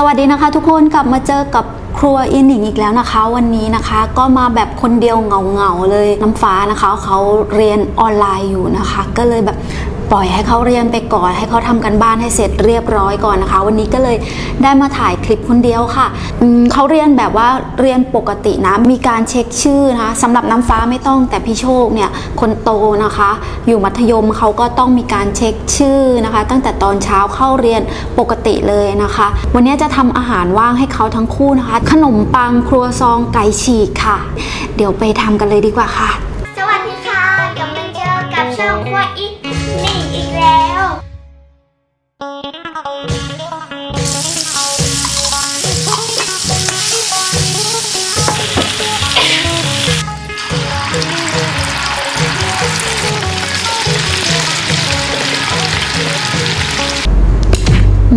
สวัสดีนะคะทุกคนกลับมาเจอกับครัวอินหนิงอีกแล้วนะคะ วันนี้นะคะก็มาแบบคนเดียวเหงาๆเลยน้ำฟ้านะคะเขาเรียนออนไลน์อยู่นะคะ ก็เลยแบบ ปล่อยให้เขาเรียนไปก่อน ให้เขาทำกันบ้านให้เสร็จเรียบร้อยก่อนนะคะ วันนี้ก็เลยได้มาถ่ายคลิปคนเดียวค่ะเขาเรียนแบบว่าเรียนปกตินะ มีการเช็คชื่อนะคะสำหรับน้ำฟ้าไม่ต้องแต่พี่โชคเนี่ยคนโตนะคะ อยู่มัธยมเขาก็ต้องมีการเช็คชื่อนะคะ ตั้งแต่ตอนเช้าเข้าเรียนปกติเลยนะคะ วันนี้จะทำอาหารว่างให้เขาทั้งคู่นะคะ ขนมปังครัวซองไก่ฉีกค่ะ เดี๋ยวไปทำกันเลยดีกว่าค่ะ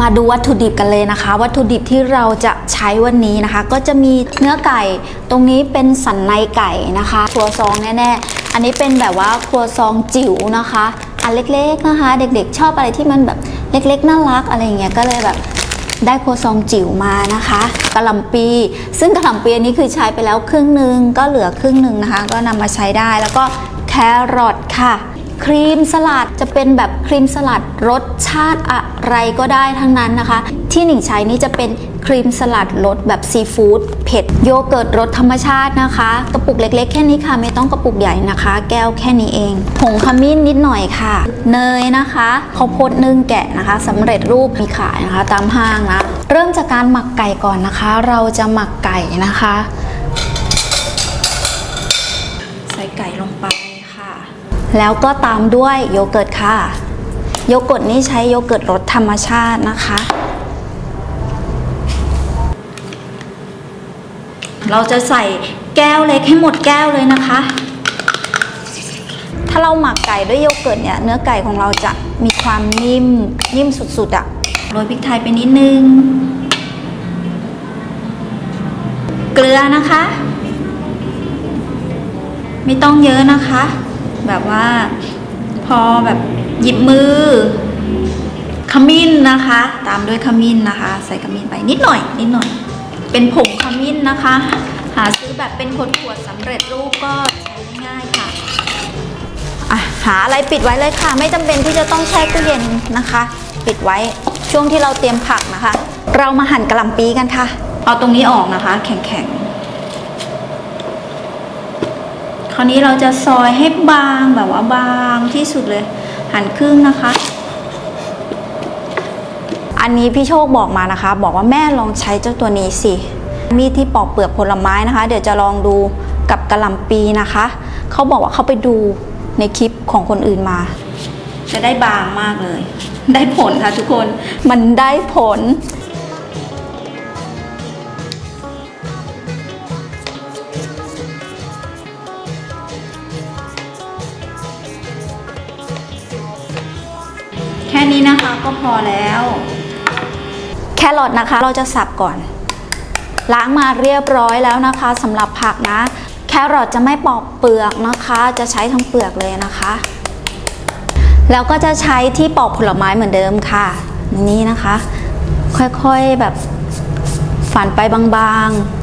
มาดูวัตถุดิบกันเลยนะคะ วัตถุดิบที่เราจะใช้วันนี้นะคะ ก็จะมีเนื้อไก่ตรงนี้เป็นสันในไก่นะคะครัวซองแน่ๆ อันนี้เป็นแบบว่าครัวซองจิ๋วนะคะอันเล็กๆนะคะ เด็กๆ ชอบอะไรที่มันแบบเล็กๆน่ารักอะไรอย่างเงี้ยก็เลยแบบได้ครัวซองจิ๋วมานะคะกะหล่ำปี ซึ่งกะหล่ำปีนี้คือใช้ไปแล้วครึ่งหนึ่งก็เหลือครึ่งหนึ่งนะคะ ก็นำมาใช้ได้แล้วก็แครอทค่ะ ครีมสลัดจะเป็นแบบครีมสลัดรสชาติอะไรก็ได้ทั้งนั้นนะคะ ที่หนิงใช้นี่จะเป็นครีมสลัดรสแบบซีฟู้ดเผ็ดโยเกิร์ตรสธรรมชาตินะคะ กระปุกเล็กๆ แค่นี้ค่ะ ไม่ต้องกระปุกใหญ่นะคะ แก้วแค่นี้เองผงขมิ้นนิดหน่อยค่ะ เนยนะคะข้าวโพดนึ่งแกะนะคะสำเร็จรูปมีขายนะคะ ตามห้างนะเริ่มจากการหมักไก่ก่อนนะคะ เราจะหมักไก่นะคะ ใส่ไก่ลงไป แล้วก็ตามด้วยโยเกิร์ตค่ะ โยเกิร์ตนี่ใช้โยเกิร์ตรสธรรมชาตินะคะ เราจะใส่แก้วเล็กให้หมดแก้วเลยนะคะ ถ้าเราหมักไก่ด้วยโยเกิร์ตเนี่ยเนื้อไก่ของเราจะมีความนิ่มนิ่มสุดๆอะโรยพริกไทยไปนิดนึง เกลือนะคะ ไม่ต้องเยอะนะคะ แบบว่า พอแบบหยิบมือขมิ้นนะคะ ตามด้วยขมิ้นนะคะ ใส่ขมิ้นไปนิดหน่อย นิดหน่อย เป็นผงขมิ้นนะคะ หาซื้อแบบเป็นขวดๆสำเร็จรูปก็ใช้ง่ายค่ะอะหาอะไรปิดไว้เลยค่ะ ไม่จำเป็นที่จะต้องแช่ตู้เย็นนะคะ ปิดไว้ช่วงที่เราเตรียมผักนะคะ เรามาหั่นกระหล่ำปีกันค่ะ เอาตรงนี้ออกนะคะ แข็งๆ ค ราวนี้เราจะซอยให้บางแบบว่าบางที่สุดเลย หั่นครึ่งนะคะ อันนี้พี่โชคบอกมานะคะ บอกว่าแม่ลองใช้เจ้าตัวนี้สิ มีดที่ปอกเปลือกผลไม้นะคะ เดี๋ยวจะลองดูกับกระลำปีนะคะ เขาบอกว่าเขาไปดูในคลิปของคนอื่นมา จะได้บางมากเลย ได้ผลค่ะทุกคน มันได้ผล พอแล้ว แครอทนะคะ เราจะสับก่อน ล้างมาเรียบร้อยแล้วนะคะสำหรับผักนะ แครอทจะไม่ปอกเปลือกนะคะ จะใช้ทั้งเปลือกเลยนะคะ แล้วก็จะใช้ที่ปอกผลไม้เหมือนเดิมค่ะ นี่นะคะ ค่อยๆแบบฝันไปบางๆ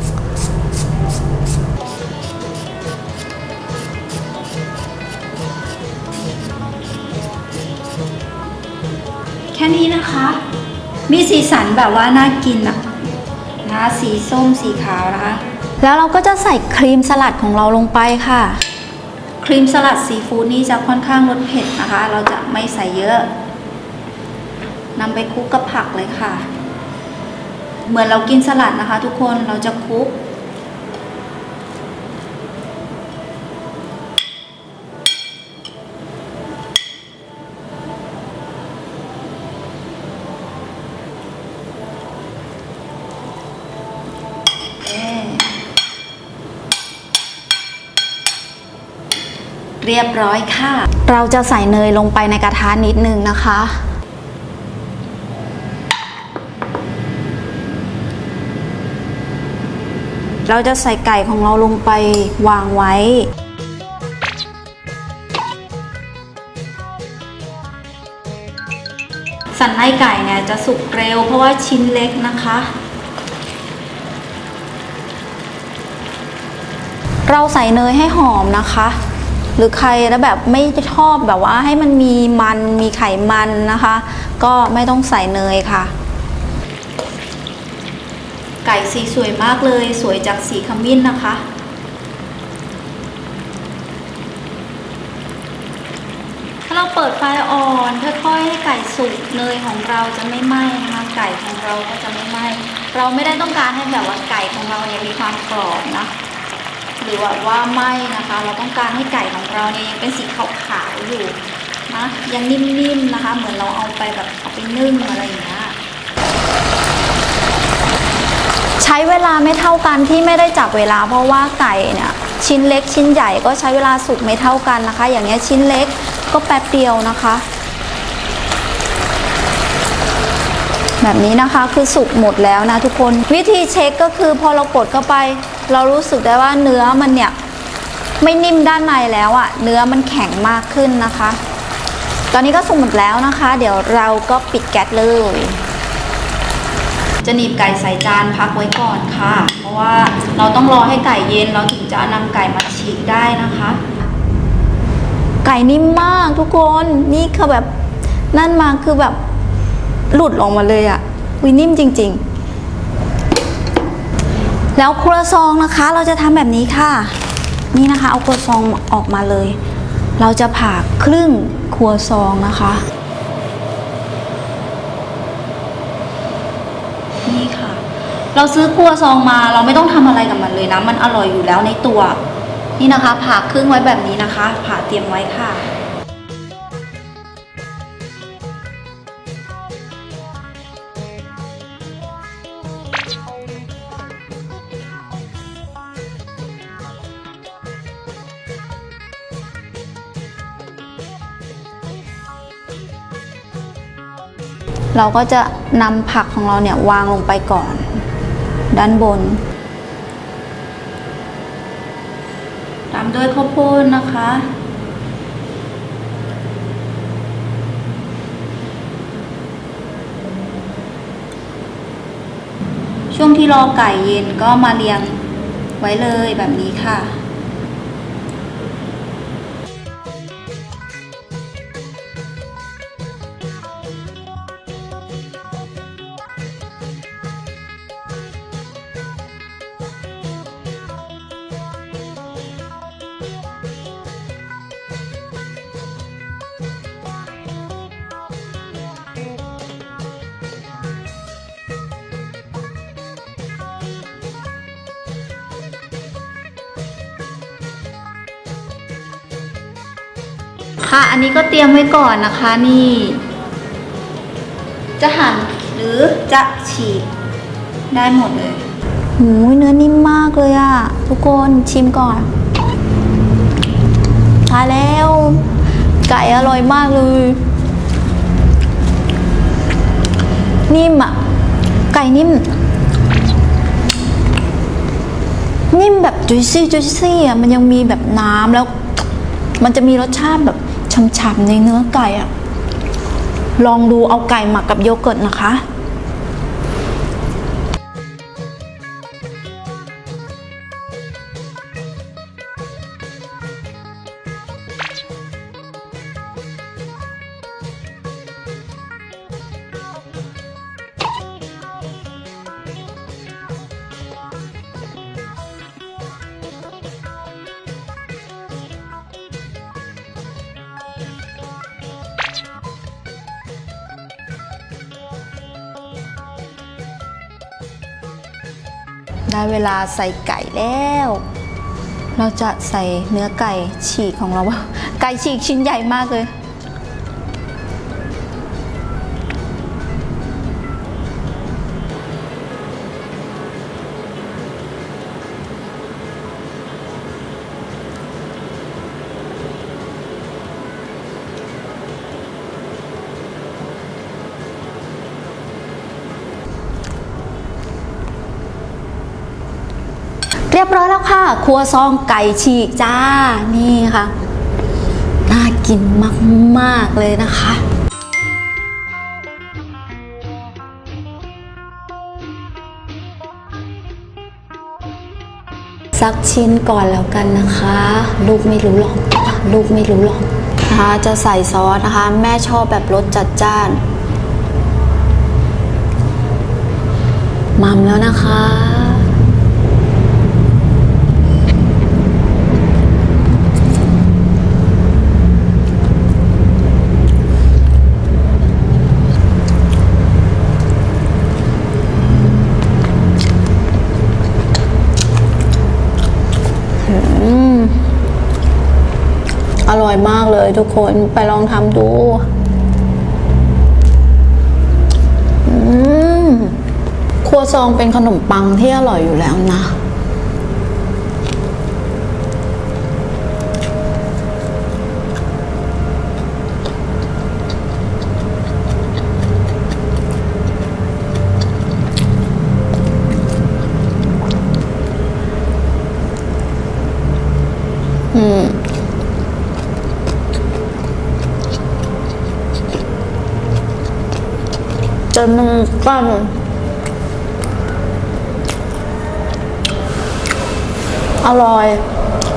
แค่นี้นะคะ มีสีสันแบบว่าน่ากินอะนะสีส้มสีขาวนะคะ แล้วเราก็จะใส่ครีมสลัดของเราลงไปค่ะ ครีมสลัดซีฟู้ดนี่จะค่อนข้างรสเผ็ดนะคะ เราจะไม่ใส่เยอะนำไปคลุกกับผักเลยค่ะ เหมือนเรากินสลัดนะคะ ทุกคนเราจะคลุก เรียบร้อยค่ะ เราจะใส่เนยลงไปในกระทะนิดนึงนะคะ เราจะใส่ไก่ของเราลงไปวางไว้ สันในไก่เนี่ยจะสุกเร็วเพราะว่าชิ้นเล็กนะคะเราใส่เนยให้หอมนะคะ หรือใครแล้วแบบไม่ชอบแบบว่าให้มันมีมันมีไขมันนะคะ ก็ไม่ต้องใส่เนยค่ะ ไก่สีสวยมากเลย สวยจากสีขมิ้นนะคะถ้าเราเปิดไฟอ่อนค่อยๆให้ไก่สุกเนยของเราจะไม่ไหม้นะคะไก่ของเราก็จะไม่ไหม้เราไม่ได้ต้องการให้แบบว่าไก่ของเราเนี่ยมีความกรอบนะ หรือว่าวาไหม้นะคะ เราต้องการให้ไก่ของเราเนี่ยยังเป็นสีขาวๆอยู่นะยังนิ่มๆนะคะ เหมือนเราเอาไปแบบเอาไปนึ่งอะไรอย่างเงี้ยใช้เวลาไม่เท่ากันที่ไม่ได้จับเวลา เพราะว่าไก่เนี่ยชิ้นเล็กชิ้นใหญ่ก็ใช้เวลาสุกไม่เท่ากันนะคะ อย่างเงี้ยชิ้นเล็กก็แป๊บเดียวนะคะ แบบนี้นะคะคือสุกหมดแล้วนะทุกคนวิธีเช็คก็คือพอเรากดเข้าไป เรารู้สึกได้ว่าเนื้อมันเนี่ยไม่นิ่มด้านในแล้วอะเนื้อมันแข็งมากขึ้นนะคะ ตอนนี้ก็สุกหมดแล้วนะคะ เดี๋ยวเราก็ปิดแก๊สเลย จะหนีบไก่ใส่จานพักไว้ก่อนค่ะ เพราะว่าเราต้องรอให้ไก่เย็นเราถึงจะนำไก่มาฉีกได้นะคะ ไก่นิ่มมากทุกคนนี่คือแบบนั่นมาคือแบบหลุดออกมาเลยอะวินิ่มจริง ๆ แล้วครัวซองนะคะ เราจะทำแบบนี้ค่ะ นี่นะคะ เอาครัวซองออกมาเลย เราจะผ่าครึ่งครัวซองนะคะ นี่ค่ะ เราซื้อครัวซองมา เราไม่ต้องทำอะไรกับมันเลยนะ มันอร่อยอยู่แล้วในตัว นี่นะคะ ผ่าครึ่งไว้แบบนี้นะคะ ผ่าเตรียมไว้ค่ะ เราก็จะนำผักของเราเนี่ยวางลงไปก่อน ด้านบน ตามด้วยข้าวโพดนะคะ ช่วงที่รอไก่เย็นก็มาเรียงไว้เลยแบบนี้ค่ะ ค่ะ อันนี้ก็เตรียมไว้ก่อนนะคะนี่ จะหั่นหรือจะฉีกได้หมดเลยหูยเนื้อนิ่มมากเลยอะทุกคนชิมก่อนทาแล้ว ไก่อร่อยมากเลย นิ่มอะไก่นิ่ม นิ่มแบบจุยซี่จุยซี่อะมันยังมีแบบน้ำแล้ว มันจะมีรสชาติแบบ ฉ่ำๆในเนื้อไก่อะลองดูเอาไก่หมักกับโยเกิร์ตนะคะ ได้เวลาใส่ไก่แล้ว เราจะใส่เนื้อไก่ฉีกของเรา ไก่ฉีกชิ้นใหญ่มากเลย เรียบร้อยแล้วค่ะ ครัวซองไก่ฉีกจ้า นี่ค่ะ น่ากินมาก ๆ เลยนะคะสักชิ้นก่อนแล้วกันนะคะ ลูกไม่รู้หรอกลูกไม่รู้หรอกนะคะจะใส่ซอสนะคะ แม่ชอบแบบรสจัดจ้านมัมแล้วนะคะ อร่อยมาก เลยทุกคนไปลองทำดูอืมครัวซองเป็นขนมปังที่อร่อยอยู่แล้วนะ จนมันกั้นอร่อย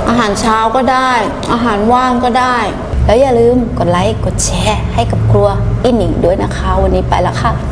อาหารเช้าก็ได้ อาหารว่างก็ได้ แล้วอย่าลืมกดไลค์ กดแชร์ให้กับครัวอินหนิงด้วยนะคะ วันนี้ไปแล้วค่ะ